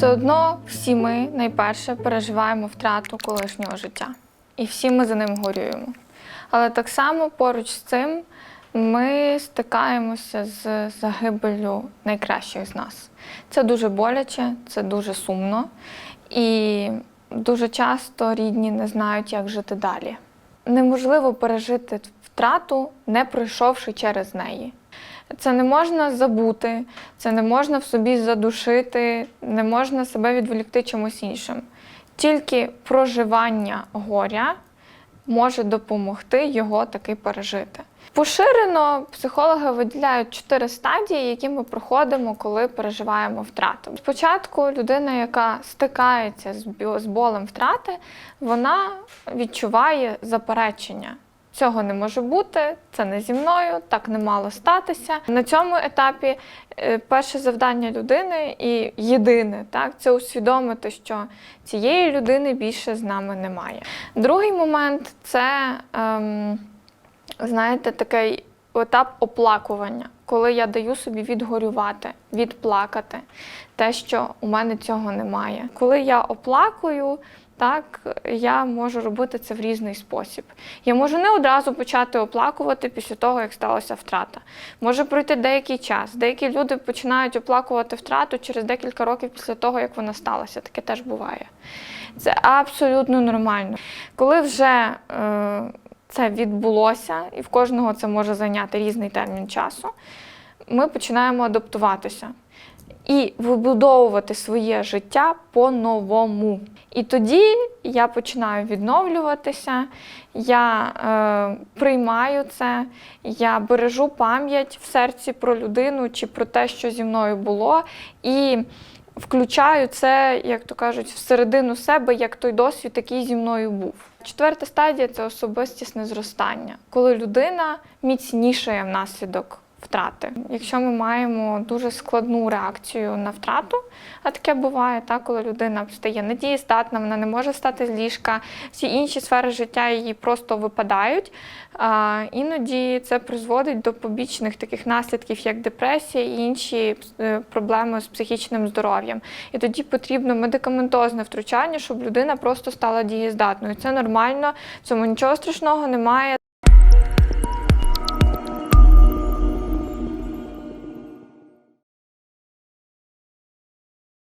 Все одно всі ми найперше переживаємо втрату колишнього життя. І всі ми за ним горюємо. Але так само поруч з цим ми стикаємося з загибеллю найкращих з нас. Це дуже боляче, це дуже сумно. І дуже часто рідні не знають, як жити далі. Неможливо пережити втрату, не пройшовши через неї. Це не можна забути, це не можна в собі задушити, не можна себе відволікти чимось іншим. Тільки проживання горя може допомогти його таки пережити. Поширено психологи виділяють чотири стадії, які ми проходимо, коли переживаємо втрату. Спочатку людина, яка стикається з болем втрати, вона відчуває заперечення. Цього не може бути, це не зі мною, так не мало статися. На цьому етапі е, перше завдання людини і єдине, так, це усвідомити, що цієї людини більше з нами немає. Другий момент це, ем, знаєте, такий етап оплакування, коли я даю собі відгорювати, відплакати те, що у мене цього немає. Коли я оплакую, так, я можу робити це в різний спосіб. Я можу не одразу почати оплакувати після того, як сталася втрата. Може пройти деякий час. Деякі люди починають оплакувати втрату через декілька років після того, як вона сталася. Таке теж буває. Це абсолютно нормально. Коли вже е, це відбулося, і в кожного це може зайняти різний термін часу, ми починаємо адаптуватися і вибудовувати своє життя по-новому. І тоді я починаю відновлюватися, я е, приймаю це, я бережу пам'ять в серці про людину чи про те, що зі мною було, і включаю це, як то кажуть, всередину себе, як той досвід, який зі мною був. Четверта стадія це особистісне зростання, коли людина міцнішає внаслідок втрати. Якщо ми маємо дуже складну реакцію на втрату, а таке буває, так, коли людина стає недієздатна, вона не може встати з ліжка, всі інші сфери життя її просто випадають. А, іноді це призводить до побічних таких наслідків, як депресія і інші е, проблеми з психічним здоров'ям. І тоді потрібно медикаментозне втручання, щоб людина просто стала дієздатною. Це нормально, в цьому нічого страшного немає.